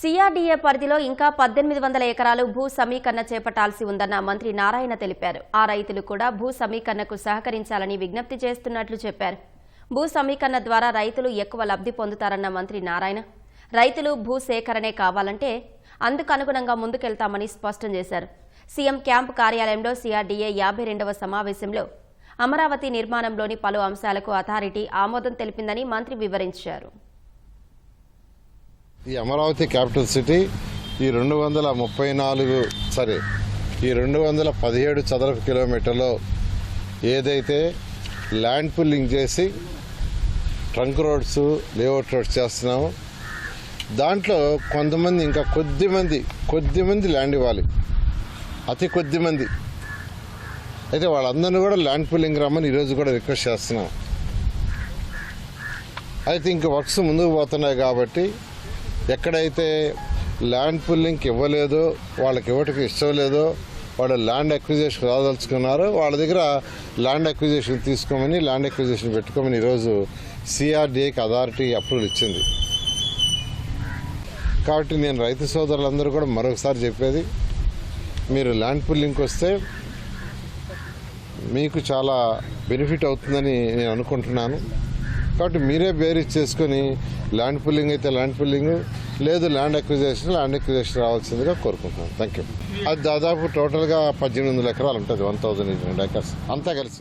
CRDA పరిధిలో ఇంకా పద్దెనిమిది వందల ఎకరాలు భూ సమీకరణ చేపట్టాల్సి ఉందన్న మంత్రి నారాయణ తెలిపారు. ఆ రైతులు కూడా భూ సమీకరణకు సహకరించాలని విజ్ఞప్తి చేస్తున్నట్లు చెప్పారు. భూ సమీకరణ ద్వారా రైతులు ఎక్కువ లబ్ధి పొందుతారన్న మంత్రి నారాయణ రైతులు భూ సేకరణే కావాలంటే అందుకు అనుగుణంగా ముందుకెళ్తామని స్పష్టం చేశారు. సీఎం క్యాంప్ కార్యాలయంలో సిఆర్డీఏ యాభై రెండవ సమావేశంలో అమరావతి నిర్మాణంలోని పలు అంశాలకు అథారిటీ ఆమోదం తెలిపిందని మంత్రి వివరించారు. ఈ అమరావతి క్యాపిటల్ సిటీ ఈ రెండు వందల ముప్పై నాలుగు సరే ఈ రెండు వందల పదిహేడు చదరపు కిలోమీటర్లో ఏదైతే ల్యాండ్ పుల్లింగ్ చేసి ట్రంక్ రోడ్స్ లేఅవుట్ రోడ్స్ చేస్తున్నామో దాంట్లో కొంతమంది ఇంకా కొద్దిమంది కొద్దిమంది కొద్ది మంది ల్యాండ్ ఇవ్వాలి. అతి కొద్ది మంది. అయితే వాళ్ళందరినీ కూడా ల్యాండ్ పుల్లింగ్ రమ్మని ఈరోజు కూడా రిక్వెస్ట్ చేస్తున్నాం. అయితే ఇంక వర్క్స్ ముందుకు పోతున్నాయి కాబట్టి ఎక్కడైతే ల్యాండ్ పుల్లింగ్కి ఇవ్వలేదో వాళ్ళకి ఇవ్వటకు ఇష్టం లేదో వాళ్ళు ల్యాండ్ అక్విజేషన్ రాదలుచుకున్నారో వాళ్ళ దగ్గర ల్యాండ్ అక్విజేషన్ తీసుకోమని ల్యాండ్ అక్విజేషన్ పెట్టుకోమని ఈరోజు సిఆర్డీఏకి అథారిటీ అప్రూవల్ ఇచ్చింది. కాబట్టి నేను రైతు సోదరులందరూ కూడా మరొకసారి చెప్పేది మీరు ల్యాండ్ పుల్లింగ్కి వస్తే మీకు చాలా బెనిఫిట్ అవుతుందని నేను అనుకుంటున్నాను. కాబట్టి మీరే బేరీ చేసుకొని ల్యాండ్ పుల్లింగ్ అయితే ల్యాండ్ పుల్లింగ్ లేదు ల్యాండ్ అక్విజేషన్ ల్యాండ్ అక్విజేషన్ రావాల్సిందిగా కోరుకుంటున్నాను. థ్యాంక్ యూ అది దాదాపు టోటల్గా పద్దెనిమిది వందల ఎకరాలు ఉంటుంది one thousand eight hundred acres. అంతా కలిసి.